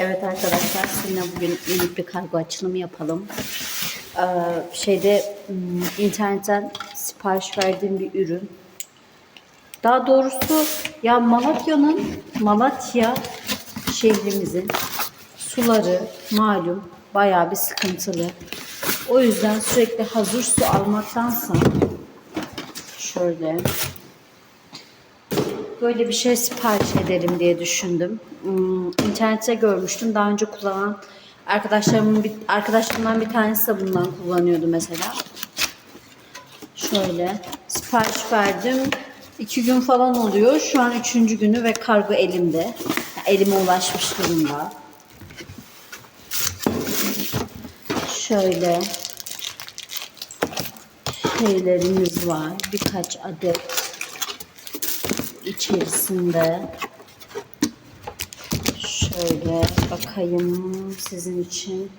Evet arkadaşlar sizinle bugün minik bir kargo açılımı yapalım. Ee, şeyde hmm, internetten sipariş verdiğim bir ürün. Daha doğrusu ya Malatya'nın Malatya şehrimizin suları malum bayağı bir sıkıntılı. O yüzden sürekli hazır su almaktansa şöyle böyle bir şey sipariş ederim diye düşündüm. Hmm, internette görmüştüm. Daha önce kullanan arkadaşlarımın bir, arkadaşlarımdan bir tanesi de bundan kullanıyordu mesela. Şöyle sipariş verdim. İki gün falan oluyor. Şu an üçüncü günü ve kargo elimde. Elime ulaşmış durumda. Şöyle şeylerimiz var. Birkaç adet içerisinde şöyle bakayım sizin için.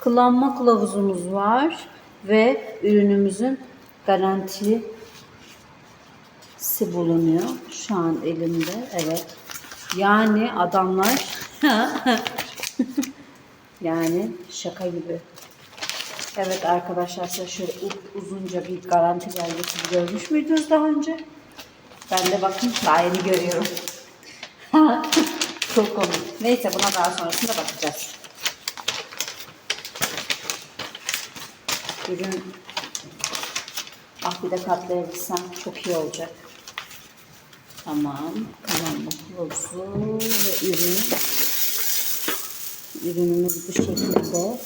Kullanma kılavuzumuz var ve ürünümüzün garantisi bulunuyor şu an elimde. Evet. Yani adamlar yani şaka gibi. Evet arkadaşlar şöyle uzunca bir garanti belgesi görmüş müydünüz daha önce ben de bakın daha yeni görüyorum. Çok komik. Neyse buna daha sonrasında bakacağız. Ürün ah bir de katlayabilsem çok iyi olacak. Tamam. Kullanma kılavuzu ve ürün. Ürünümüz bu şekilde.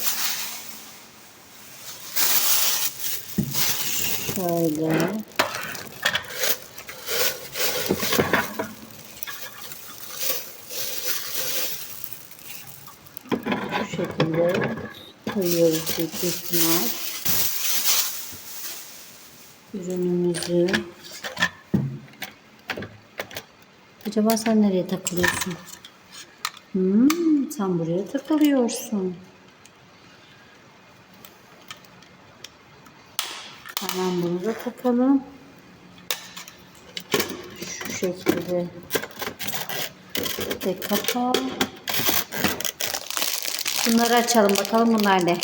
Şöyle. Şekilde koyuyoruz ihtimal. Ürünümüzü. Acaba sen nereye takılıyorsun? Hmm, sen buraya takılıyorsun. Hemen bunu da takalım. Şu şekilde de kapağı. Bunları açalım bakalım bunlar ne?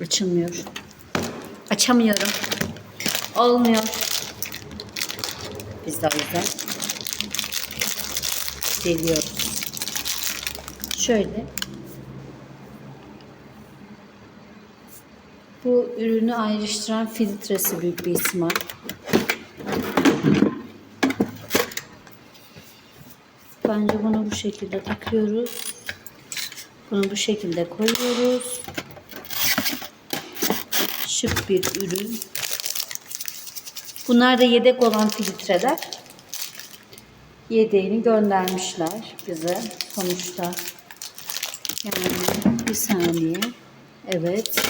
Açılmıyor. Açamıyorum. Olmuyor. Biz de o yüzden deliyoruz. Şöyle Bu ürünü ayrıştıran filtresi büyük bir ihtimal. Bence bunu bu şekilde takıyoruz. Bunu bu şekilde koyuyoruz. Şık bir ürün. Bunlar da yedek olan filtreler. Yedeğini göndermişler bize sonuçta. Yani bir saniye. Evet.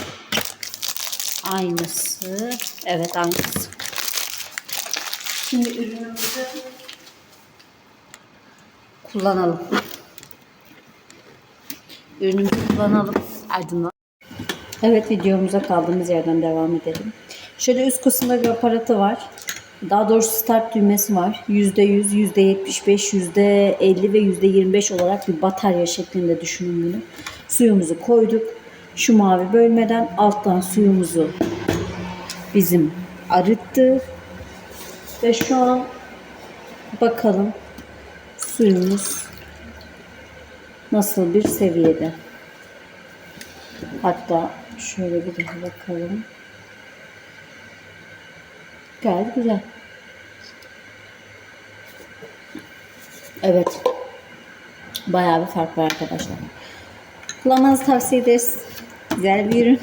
Aynısı. Evet aynısı. Şimdi ürünümüzü kullanalım. Ürünümüzü kullanalım. Ardından. Evet videomuza kaldığımız yerden devam edelim. Şöyle üst kısımda bir aparatı var. Daha doğrusu start düğmesi var. %100, %75, %50 ve %25 olarak bir batarya şeklinde düşünün bunu. Suyumuzu koyduk. Şu mavi bölmeden alttan suyumuzu bizim arıttı. Ve şu an bakalım suyumuz nasıl bir seviyede. Hatta şöyle bir daha bakalım. Gayet güzel. Evet. Bayağı bir fark var arkadaşlar. Kullanmanızı tavsiye ederiz. Güzel bir ürün.